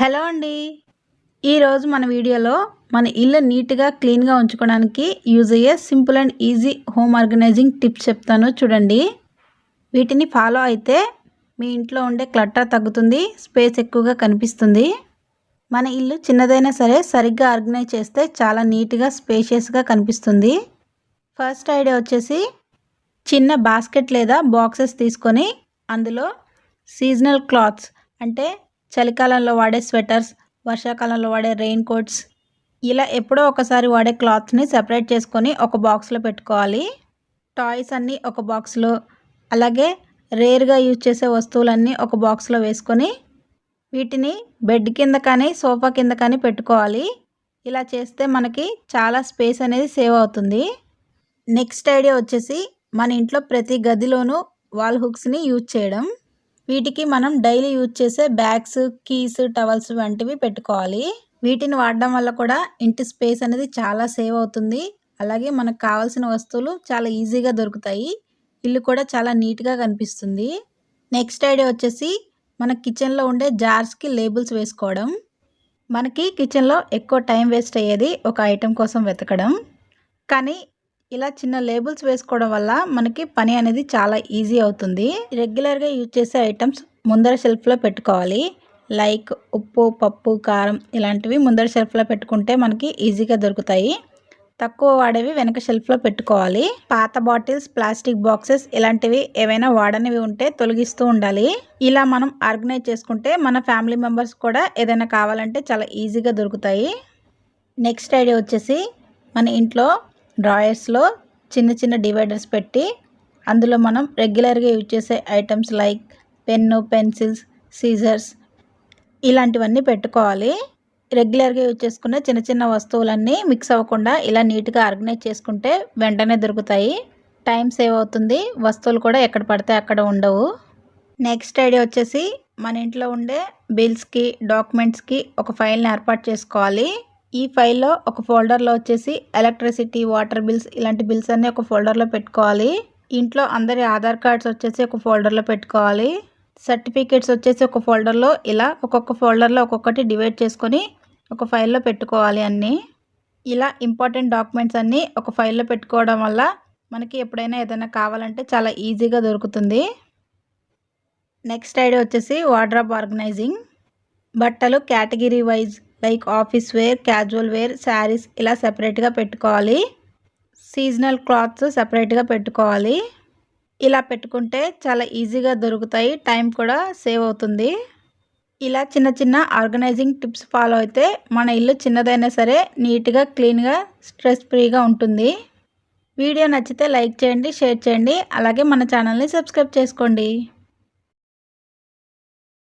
Hello అండి. ఈరోజు మన వీడియోలో మన ఇల్లు నీట్గా క్లీన్గా ఉంచుకోవడానికి యూజ్ అయ్యే simple and easy home organising tips చెప్తాను చూడండి. వీటిని ఫాలో అయితే మీ ఇంట్లో ఉండే క్లట్టర్ తగ్గుతుంది స్పేస్ ఎక్కువగా కనిపిస్తుంది. మన ఇల్లు చిన్నదైనా సరే సరిగ్గా ఆర్గనైజ్ చేస్తే చాలా నీట్గా స్పేషియస్గా కనిపిస్తుంది. ఫస్ట్ ఐడియా వచ్చేసి చిన్న బాస్కెట్ లేదా బాక్సెస్ తీసుకొని అందులో సీజనల్ క్లాత్స్ అంటే చలికాలంలో వాడే స్వెటర్స్ వర్షాకాలంలో వాడే రెయిన్ కోట్స్ ఇలా ఎప్పుడో ఒకసారి వాడే క్లాత్ని సెపరేట్ చేసుకొని ఒక బాక్స్లో పెట్టుకోవాలి. టాయ్స్ అన్నీ ఒక బాక్స్లో అలాగే రేర్గా యూజ్ చేసే వస్తువులన్నీ ఒక బాక్స్లో వేసుకొని వీటిని బెడ్ కింద కానీ సోఫా కింద కానీ పెట్టుకోవాలి. ఇలా చేస్తే మనకి చాలా స్పేస్ అనేది సేవ్ అవుతుంది. నెక్స్ట్ ఐడియా వచ్చేసి మన ఇంట్లో ప్రతి గదిలోనూ వాల్ హుక్స్ని యూజ్ చేయడం. వీటికి మనం డైలీ యూజ్ చేసే బ్యాగ్స్ కీస్ టవల్స్ వంటివి పెట్టుకోవాలి. వీటిని వాడడం వల్ల కూడా ఇంటి స్పేస్ అనేది చాలా సేవ్ అవుతుంది. అలాగే మనకు కావాల్సిన వస్తువులు చాలా ఈజీగా దొరుకుతాయి. ఇల్లు కూడా చాలా నీట్గా కనిపిస్తుంది. నెక్స్ట్ ఐడియా వచ్చేసి మన కిచెన్లో ఉండే జార్స్కి లేబుల్స్ వేసుకోవడం. మనకి కిచెన్లో ఎక్కువ టైం వేస్ట్ అయ్యేది ఒక ఐటెం కోసం వెతకడం. కానీ ఇలా చిన్న లేబుల్స్ వేసుకోవడం వల్ల మనకి పని అనేది చాలా ఈజీ అవుతుంది. రెగ్యులర్గా యూజ్ చేసే ఐటమ్స్ ముందర షెల్ఫ్లో పెట్టుకోవాలి. లైక్ ఉప్పు పప్పు కారం ఇలాంటివి ముందర షెల్ఫ్లో పెట్టుకుంటే మనకి ఈజీగా దొరుకుతాయి. తక్కువ వాడేవి వెనక షెల్ఫ్లో పెట్టుకోవాలి. పాత బాటిల్స్ ప్లాస్టిక్ బాక్సెస్ ఇలాంటివి ఏవైనా వాడనివి ఉంటే తొలగిస్తూ ఉండాలి. ఇలా మనం ఆర్గనైజ్ చేసుకుంటే మన ఫ్యామిలీ మెంబర్స్ కూడా ఏదైనా కావాలంటే చాలా ఈజీగా దొరుకుతాయి. నెక్స్ట్ ఐడియా వచ్చేసి మన ఇంట్లో డ్రాయర్స్లో చిన్న చిన్న డివైడర్స్ పెట్టి అందులో మనం రెగ్యులర్గా యూజ్ చేసే items like pen pencils scissors ఇలాంటివన్నీ పెట్టుకోవాలి. రెగ్యులర్గా యూజ్ చేసుకునే చిన్న చిన్న వస్తువులన్నీ మిక్స్ అవ్వకుండా ఇలా నీట్గా ఆర్గనైజ్ చేసుకుంటే వెంటనే దొరుకుతాయి. టైం సేవ్ అవుతుంది. వస్తువులు కూడా ఎక్కడ పడితే అక్కడ ఉండవు. నెక్స్ట్ ఐడియా వచ్చేసి మన ఇంట్లో ఉండే బిల్స్కి డాక్యుమెంట్స్కి ఒక ఫైల్ని ఏర్పాటు చేసుకోవాలి. ఈ ఫైల్లో ఒక ఫోల్డర్లో వచ్చేసి ఎలక్ట్రిసిటీ వాటర్ బిల్స్ ఇలాంటి బిల్స్ అన్నీ ఒక ఫోల్డర్లో పెట్టుకోవాలి. ఇంట్లో అందరి ఆధార్ కార్డ్స్ వచ్చేసి ఒక ఫోల్డర్లో పెట్టుకోవాలి. సర్టిఫికేట్స్ వచ్చేసి ఒక ఫోల్డర్లో ఇలా ఒక్కొక్క ఫోల్డర్లో ఒక్కొక్కటి డివైడ్ చేసుకొని ఒక ఫైల్లో పెట్టుకోవాలి అన్నీ. ఇలా ఇంపార్టెంట్ డాక్యుమెంట్స్ అన్నీ ఒక ఫైల్లో పెట్టుకోవడం వల్ల మనకి ఎప్పుడైనా ఏదైనా కావాలంటే చాలా ఈజీగా దొరుకుతుంది. నెక్స్ట్ ఐడియా వచ్చేసి వార్డ్రాప్ ఆర్గనైజింగ్. బట్టలు category wise like office wear casual wear saris ఇలా సపరేట్గా పెట్టుకోవాలి. సీజనల్ క్లాత్స్ సపరేట్గా పెట్టుకోవాలి. ఇలా పెట్టుకుంటే చాలా ఈజీగా దొరుకుతాయి. టైం కూడా సేవ్ అవుతుంది. ఇలా చిన్న చిన్న ఆర్గనైజింగ్ టిప్స్ ఫాలో అయితే మన ఇల్లు చిన్నదైనా సరే నీట్గా క్లీన్గా స్ట్రెస్ ఫ్రీగా ఉంటుంది. వీడియో నచ్చితే లైక్ చేయండి షేర్ చేయండి. అలాగే మన ఛానల్ని సబ్స్క్రైబ్ చేసుకోండి.